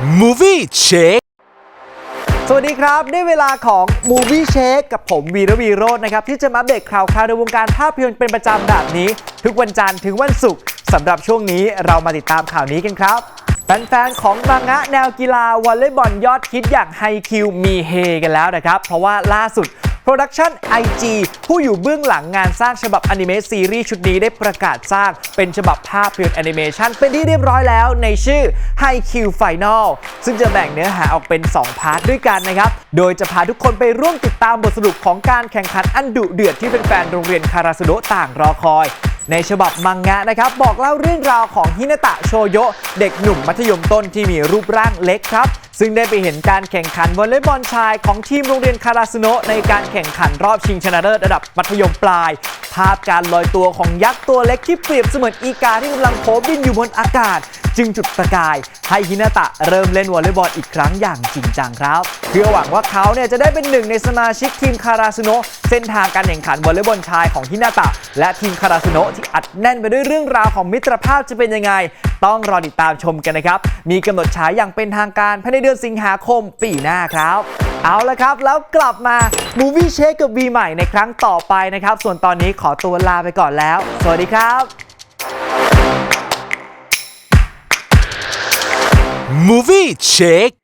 Movie Check สวัสดีครับ ได้เวลาของ Movie check กับผมวีระวีโรจน์นะครับ ที่จะมาอัปเดตข่าวคราวในวงการภาพยนตร์เป็นประจำแบบนี้ ทุกวันจันทร์ถึงวันศุกร์สำหรับช่วงนี้เรามาติดตามข่าวนี้กันครับ แฟนๆ ของมังงะแนวกีฬาวอลเลย์บอลยอดฮิตอย่างไฮคิวมีเฮกันแล้วนะครับ เพราะว่าล่าสุด โปรดักชัน IG ผู้อยู่เบื้องหลังงานสร้างฉบับอนิเมะซีรีส์ชุดนี้ได้ประกาศสร้างเป็นฉบับภาพยนตร์แอนิเมชันเป็นที่เรียบร้อยแล้วในชื่อ High Q Final ซึ่งจะแบ่งเนื้อหาออกเป็น 2 พาร์ทด้วยกันนะครับ โดยจะพาทุกคนไปร่วมติดตามบทสรุปของการแข่งขันอันดุเดือดที่แฟนๆโรงเรียนคาราสโดต่างรอคอย ในฉบับมังงะนะครับบอกเล่าเรื่องราวของฮินาตะโชโยะเด็กหนุ่มมัธยมต้นที่มีรูปร่างเล็กครับ ซึ่งได้ไปเห็นการแข่งขันวอลเลย์บอลชายของทีมโรงเรียนคาราสโนะในการแข่งขันรอบชิงชนะเลิศระดับมัธยมปลาย ภาพการลอยตัวของยักษ์ตัวเล็กที่เปรียบเสมือนอีกาที่กำลังโผบินอยู่บนอากาศ จึงจุดประกาย ให้ฮินาตะเริ่มเล่นวอลเลย์บอลอีกครั้งอย่างจริงจังครับ เพื่อหวังว่าเขาเนี่ยจะได้เป็นหนึ่งในสมาชิกทีมคาราซุโนะเส้นทางการแข่งขันวอลเลย์บอลชายของฮินาตะ และทีมคาราซุโนะที่อัดแน่นไปด้วยเรื่องราวของมิตรภาพจะเป็นยังไง ต้องรอติดตามชมกันนะครับ มีกำหนดฉายอย่างเป็นทางการภายในเดือนสิงหาคมปีหน้าครับเอาละครับ แล้วกลับมา Movie Shake กับ V ใหม่ในครั้งต่อไปนะครับ ส่วนตอนนี้ขอตัวลาไปก่อนแล้ว สวัสดีครับ Movie Check